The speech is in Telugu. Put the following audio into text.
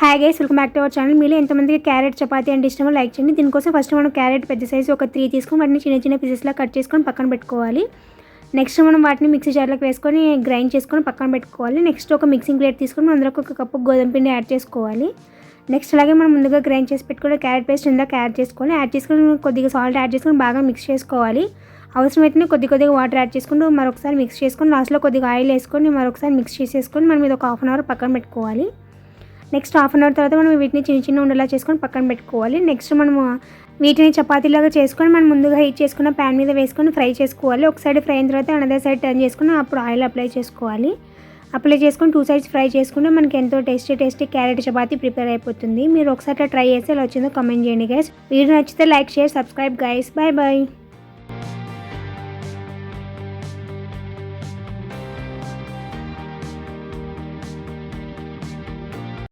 Hi guys welcome back to our channel మీలో ఎంతమందికి క్యారెట్ చపాతీ అంటే ఇష్టమో లైక్ చేయండి. దీనికోసం ఫస్ట్ మనం క్యారెట్ పెద్ద సైజు ఒక త్రీ తీసుకొని వాటిని చిన్న చిన్న పీసెస్లా కట్ చేసుకొని పక్కన పెట్టుకోవాలి. నెక్స్ట్ మనం వాటిని మిక్సీ జార్లోకి వేసుకొని గ్రైండ్ చేసుకొని పక్కన పెట్టుకోవాలి. నెక్స్ట్ ఒక మిక్సింగ్ ప్లేట్ తీసుకొని అందులో ఒక కప్పు గోధుమ పిండి యాడ్ చేసుకోవాలి. నెక్స్ట్ అలాగే మనం ముందుగా గ్రైండ్ చేసి పెట్టుకుని క్యారెట్ పేస్ట్ ఇందాక యాడ్ చేసుకోవాలి యాడ్ చేసుకొని కొద్దిగా సాల్ట్ యాడ్ చేసుకొని బాగా మిక్స్ చేసుకోవాలి. అవసరమైతేనే కొద్ది కొద్దిగా వాటర్ యాడ్ చేసుకుంటూ మరొకసారి మిక్స్ చేసుకొని లాస్ట్లో కొద్దిగా ఆయిల్ వేసుకొని మరొకసారి మిక్స్ చేసేసుకొని మనం ఇది ఒక హాఫ్ అన్ అవర్ పక్కన పెట్టుకోవాలి. నెక్స్ట్ హాఫ్ అన్ అవర్ తర్వాత మనం వీటిని చిన్న చిన్న ఉండలా చేసుకొని పక్కన పెట్టుకోవాలి. నెక్స్ట్ మనము వీటిని చపాతీలాగా చేసుకొని మనం ముందుగా హీట్ చేసుకున్న ప్యాన్ మీద వేసుకొని ఫ్రై చేసుకోవాలి. ఒక సైడ్ ఫ్రై అయిన తర్వాత అనదర్ సైడ్ టర్న్ చేసుకుని అప్పుడు ఆయిల్ అప్లై చేసుకోవాలి. అప్లై చేసుకొని టూ సైడ్స్ ఫ్రై చేసుకుంటే మనకి ఎంతో tasty tasty carrot chapati prepare అయిపోతుంది. మీరు ఒకసారి ట్రై చేసి ఎలా వచ్చిందో కామెంట్ చేయండి గైస్ వీడియో నచ్చితే like share subscribe guys bye bye